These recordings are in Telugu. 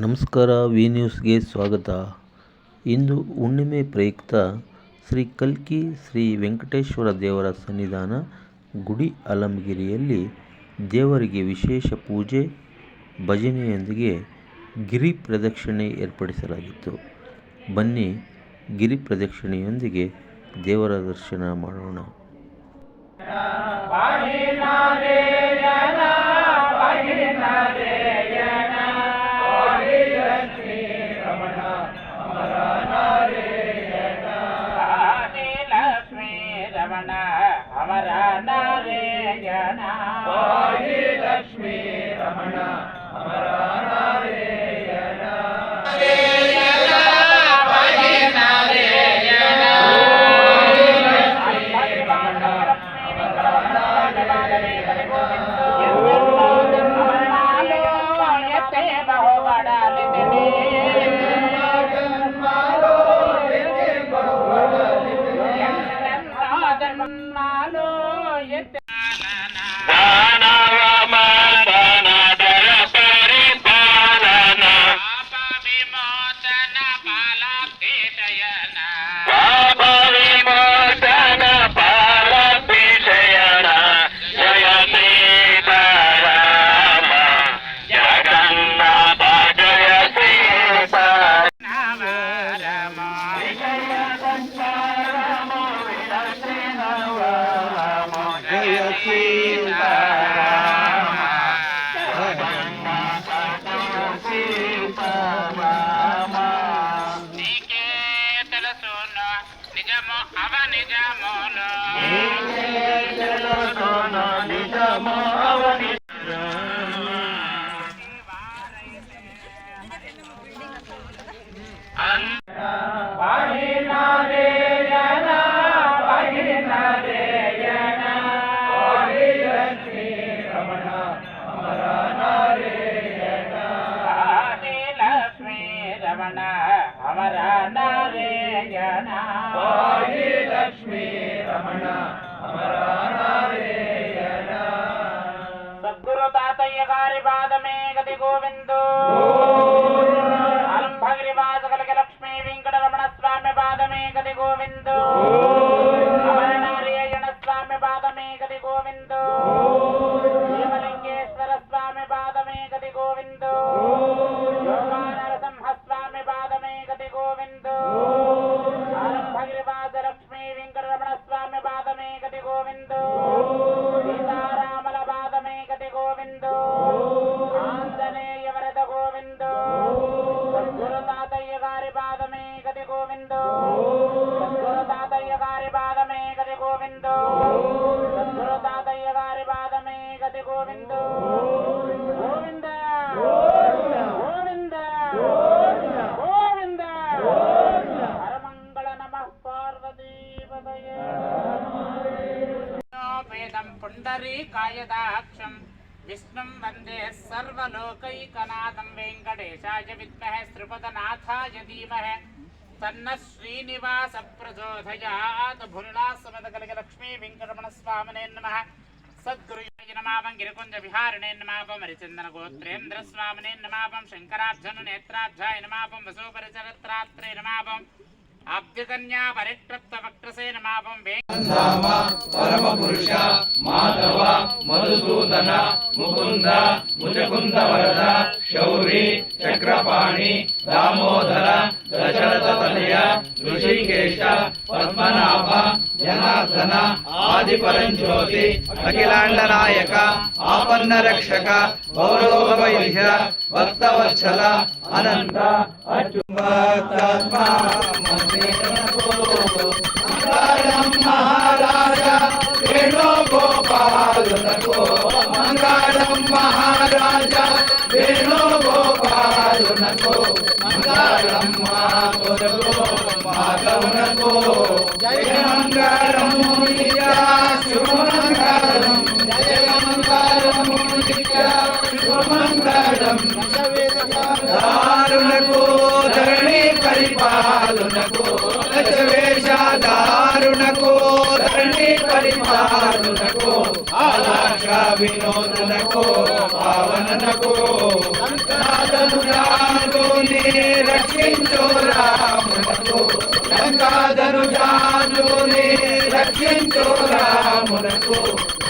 ನಮಸ್ಕಾರ, ವಿ ನ್ಯೂಸ್ಗೆ ಸ್ವಾಗತ. ಇಂದು ಹುಣ್ಣಿಮೆ ಪ್ರಯುಕ್ತ ಶ್ರೀ ಕಲ್ಕಿ ಶ್ರೀ ವೆಂಕಟೇಶ್ವರ ದೇವರ ಸನ್ನಿಧಾನ ಗುಡಿ ಅಲಂಗಿರಿಯಲ್ಲಿ ದೇವರಿಗೆ ವಿಶೇಷ ಪೂಜೆ, ಭಜನೆಯೊಂದಿಗೆ ಗಿರಿ ಪ್ರದಕ್ಷಿಣೆ ಏರ್ಪಡಿಸಲಾಗಿತ್ತು. ಬನ್ನಿ ಗಿರಿ ಪ್ರದಕ್ಷಿಣೆಯೊಂದಿಗೆ ದೇವರ ದರ್ಶನ ಮಾಡೋಣ. ಅಮರ ನಾರಾಯಣ ಲಕ್ಷ್ಮೀ ರಮಣ ಅಮರ ವಿಮೋಚನ రమణ అమర నారేయణ లక్ష్మీ రమణ అమర నారేయణ సద్గురు కలిగి లక్ష్మీ వెంకట రమణ స్వామి పాదమే గతి గోవిందు. विष्णु विष्णुं वंदे सर्वलोकैकनाथं वेङ्कटेशाय विद्महे श्रीपदनाथाय धीमहे। तन्नः श्रीनिवासप्रचोदयात्। भुल्लासमदकलकलक्ष्मी वेङ्कटरमणस्वामिने नमः। सद्गुरुयाय नमापं गोत्रेन्द्र स्वामने नमापम शंकराध्यन नेत्राध्याय नमापम वसुपरिचरत्रात्रे नमापम అభ్యుతన్యా పరిక్రప్త వక్రసేన మాపం వేంకటామ పరమపురుష మాధవ మధుసూదన ముకుంద ముజకుంద వరద శౌరి చక్రపాణి దామోదర దశరథ తనయ ఋషికేశ పద్మనాభ జనార్దన ఆది పరంజ్యోతి అఖిలాండ ఆపన్న రక్షక గౌరవైష భక్తవత్సల అనంత మహారాజా వేణుగోపాలునకు మహారాజా మంగళం మా కొరకు దారుణకో ధరణి పరిపాలనకో దశవేష ధరణి పరిపాలనకు ఆలాక్ష వినోదనకు పావనకు లంకాదను రామునకు లంకాదను జానుని రక్షించు రామునకు.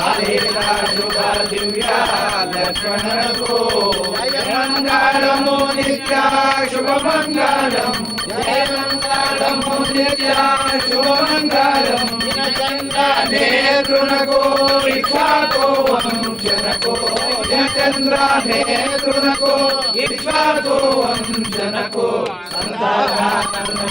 హరే రాజుగ దివ్య లక్ష్మణకు మంగళము నిత్య శుభమంగళం. జయ మంగళము నిత్య శుభమంగళం. చంద్ర నేత్రునకు ఇక్షాకు వంశనకు చంద్ర నేత్రునకు ఇక్షాకు వంశనకు సంతానకు